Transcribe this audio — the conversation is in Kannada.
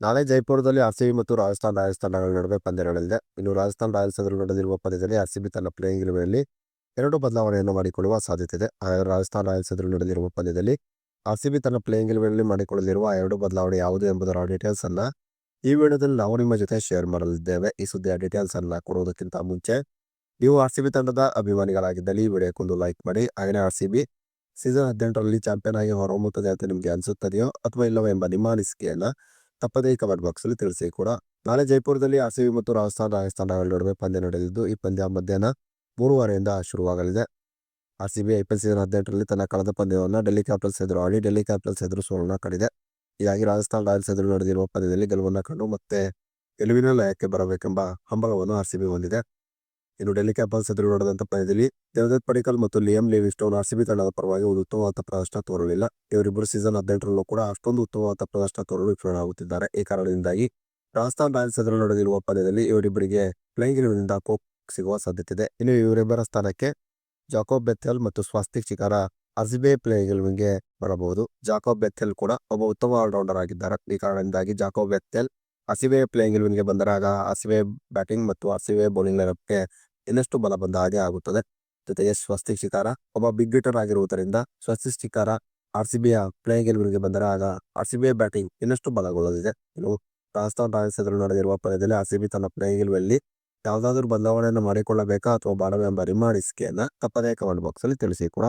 ನಾಳೆ ಜೈಪುರದಲ್ಲಿ ಆರ್ಸಿಬಿ ಮತ್ತು ರಾಜಸ್ಥಾನ್ ರಾಯಲ್ಸ್ ತಂಡಗಳ ನಡುವೆ ಪಂದ್ಯ ನಡೆದಿದೆ ಇನ್ನು ರಾಜಸ್ಥಾನ್ ರಾಯಲ್ಸ್ ಎದುರು ನಡೆದಿರುವ ಪಂದ್ಯದಲ್ಲಿ ಆರ್ಸಿಬಿ ತನ್ನ ಪ್ಲೇಯಿಂಗ್ ಇಲೆವೆನಲ್ಲಿ ಎರಡು ಬದಲಾವಣೆಯನ್ನು ಮಾಡಿಕೊಳ್ಳುವ ಸಾಧ್ಯತೆ ಇದೆ ರಾಜಸ್ಥಾನ್ ರಾಯಲ್ಸ್ ಎದುರು ನಡೆದಿರುವ ಪಂದ್ಯದಲ್ಲಿ ಆರ್ಸಿಬಿ ತನ್ನ ಪ್ಲೇಯಿಂಗ್ ಇಲೆವೆನಲ್ಲಿ ಮಾಡಿಕೊಳ್ಳಲಿರುವ ಎರಡು ಬದಲಾವಣೆ ಯಾವುದು ಎಂಬುದರ ಡೀಟೇಲ್ಸ್ ಅನ್ನ ಈ ವಿಡಿಯೋದಲ್ಲಿ ನಾವು ನಿಮ್ಮ ಜೊತೆ ಶೇರ್ ಮಾಡಲಿದ್ದೇವೆ. ಈ ಸುದ್ದಿಯ ಡೀಟೇಲ್ಸ್ ಅನ್ನ ಕೊಡುವುದಕ್ಕಿಂತ ಮುಂಚೆ ನೀವು ಆರ್ಸಿಬಿ ತಂಡದ ಅಭಿಮಾನಿಗಳಾಗಿದ್ದಲ್ಲಿ ಈ ವಿಡಿಯೋಕ್ಕೊಂದು ಲೈಕ್ ಮಾಡಿ. ಹಾಗೆಯೇ ಬಿ ಸೀಸನ್ ಹದಿನೆಂಟರಲ್ಲಿ ಚಾಂಪಿಯನ್ ಆಗಿ ಹೊರಹೊಮ್ಮುತ್ತದೆ ಅಂತ ನಿಮಗೆ ಅನಿಸುತ್ತದೆಯೋ ಅಥವಾ ಇಲ್ಲವೋ ಎಂಬ ನಿಮ್ಮ ಅನಿಸಿಕೆಯನ್ನ ತಪ್ಪದೇ ಕಮೆಂಟ್ ಬಾಕ್ಸ್ ಅಲ್ಲಿ ತಿಳಿಸಿ ಕೂಡ. ನಾಳೆ ಜೈಪುರದಲ್ಲಿ ಆರ್ಸಿಬಿ ಮತ್ತು ರಾಜಸ್ಥಾನ್ ತಂಡಗಳ ನಡುವೆ ಪಂದ್ಯ ನಡೆದಿದ್ದು, ಈ ಪಂದ್ಯ ಮಧ್ಯಾಹ್ನ ಮೂರುವರೆಯಿಂದ ಶುರುವಾಗಲಿದೆ. RCB I P L season ಹದಿನೆಂಟರಲ್ಲಿ ತನ್ನ ಕಳೆದ ಪಂದ್ಯವನ್ನು ಡೆಲ್ಲಿ ಕ್ಯಾಪಿಟಲ್ಸ್ ಎದುರು ಆಡಿ, ಡೆಲ್ಲಿ ಕ್ಯಾಪಿಟಲ್ಸ್ ಎದುರು ಸೋಲನ್ನ ಕಂಡಿದೆ ಹೀಗಾಗಿ ರಾಜಸ್ಥಾನ್ ರಾಯಲ್ಸ್ ಎದುರು ನಡೆದಿರುವ ಪಂದ್ಯದಲ್ಲಿ ಗೆಲುವನ್ನು ಕಂಡು ಮತ್ತೆ ಗೆಲುವಿನ ಲಯಕ್ಕೆ ಬರಬೇಕೆಂಬ ಹಂಬಲವನ್ನು ಬಿ ಹೊಂದಿದೆ. ಇನ್ನು ಡೆಲ್ಲಿ ಕ್ಯಾಪಿಟಲ್ಸ್ ಎದುರು ನಡೆದಂತ ಪಂದ್ಯದಲ್ಲಿ ದೇವದತ್ ಪಡಿಕಲ್ ಮತ್ತು ಲಿಯಂ ಲಿವಿಸ್ಟೋನ್ ಆರ್ಸಿಬಿ ತಂಡದ ಪರವಾಗಿ ಒಂದು ಉತ್ತಮವಾದ ಪ್ರದರ್ಶನ ತೋರಲಿಲ್ಲ. ಇವರಿಬ್ಬರು ಸೀಸನ್ ಹದಿನೆಂಟರಲ್ಲೂ ಕೂಡ ಅಷ್ಟೊಂದು ಉತ್ತಮವಾದ ಪ್ರದರ್ಶನ ತೋರಲು ವಿಫಲರಾಗುತ್ತಿದ್ದಾರೆ ಈ ಕಾರಣದಿಂದಾಗಿ ರಾಜಸ್ಥಾನ್ ರಾಯಲ್ಸ್ ಎದುರು ನಡೆದಿರುವ ಪಂದ್ಯದಲ್ಲಿ ಇವರಿಬ್ಬರಿಗೆ ಪ್ಲೇಯಿಂಗ್ ಇರುವುದರಿಂದ ಕೋಪ್ ಸಿಗುವ ಸಾಧ್ಯತೆ ಇದೆ ಇನ್ನು ಇವರಿಬ್ಬರ ಸ್ಥಾನಕ್ಕೆ ಜಾಕೋಬ್ ಬೆಥೆಲ್ ಮತ್ತು ಸ್ವಾಸ್ತಿಕ್ ಚಿಕಾರ ಅರ್ಜಿಬೆ ಪ್ಲೇಯಿಂಗ್ಗೆ ಬರಬಹುದು. ಜಾಕೋಬ್ ಬೆಥೆಲ್ ಕೂಡ ಒಬ್ಬ ಉತ್ತಮ ಆಲ್ರೌಂಡರ್ ಆಗಿದ್ದಾರೆ. ಈ ಕಾರಣದಿಂದಾಗಿ ಜಾಕೋಬ್ ಬೆಥೆಲ್ ಹಸಿವೆ ಪ್ಲೇಯಿಂಗ್ಗೆ ಬಂದರಾಗ ಆಸಿಬೆ ಬ್ಯಾಟಿಂಗ್ ಮತ್ತು ಹಸಿವೆ ಬೌಲಿಂಗ್ ಲೈನಪ್ಗೆ ಇನ್ನಷ್ಟು ಬಲ ಬಂದ ಹಾಗೆ ಆಗುತ್ತದೆ. ಜೊತೆಗೆ ಸ್ವಸ್ತಿಕ್ ಶಿಕಾರ ಒಬ್ಬ ಬಿಗ್ ಹಿಟರ್ ಆಗಿರುವುದರಿಂದ ಸ್ವಸ್ತಿಕ್ ಶಿಕಾರ ಆರ್ ಸಿ ಬಿಯ ಪ್ಲೇಯಿಂಗ್ ಬಂದರೆ ಆಗ ಆರ್ ಸಿ ಬಿಯ ಬ್ಯಾಟಿಂಗ್ ಇನ್ನಷ್ಟು ಬಲಗೊಳ್ಳಲಿದೆ. ಇನ್ನು ರಾಜಸ್ಥಾನ್ ರಾಯಲ್ಸ್ ಎದುರು ನಡೆದಿರುವ ಪಂದ್ಯದಲ್ಲಿ ಆರ್ ಸಿ ಬಿ ತನ್ನ ಪ್ಲೇಯಿಂಗ್ ಎಲೆವೆನ್ನಲ್ಲಿ ಯಾವುದಾದ್ರೂ ಬದಲಾವಣೆಯನ್ನು ಮಾಡಿಕೊಳ್ಳಬೇಕಾ ಅಥವಾ ಬಾಡವೆಂಬ ಅನಿಸಿಕೆಯನ್ನ ತಪ್ಪದೇ ಕಮೆಂಟ್ ಬಾಕ್ಸ್ ಅಲ್ಲಿ ತಿಳಿಸಿ ಕೂಡ.